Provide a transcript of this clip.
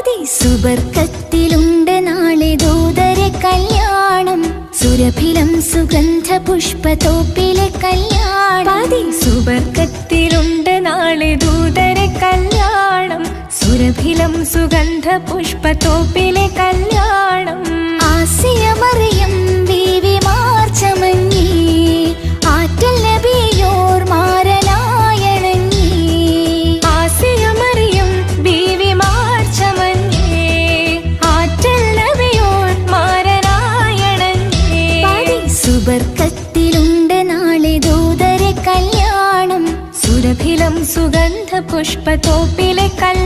പതി സുബർക്കത്തിലുണ്ട് നാളെ ദൂതരെ കല്യാണം. സുരഭിലം സുഗന്ധ പുഷ്പത്തോപ്പിലെ കല്യാണം. പതി സുബർക്കത്തിലുണ്ട് നാളെ ദൂതരെ കല്യാണം. സുരഭിലം സുഗന്ധ പുഷ്പത്തോപ്പിലെ സുരഭിലം സുഗന്ധ പുഷ്പത്തോപ്പിലെ കൽ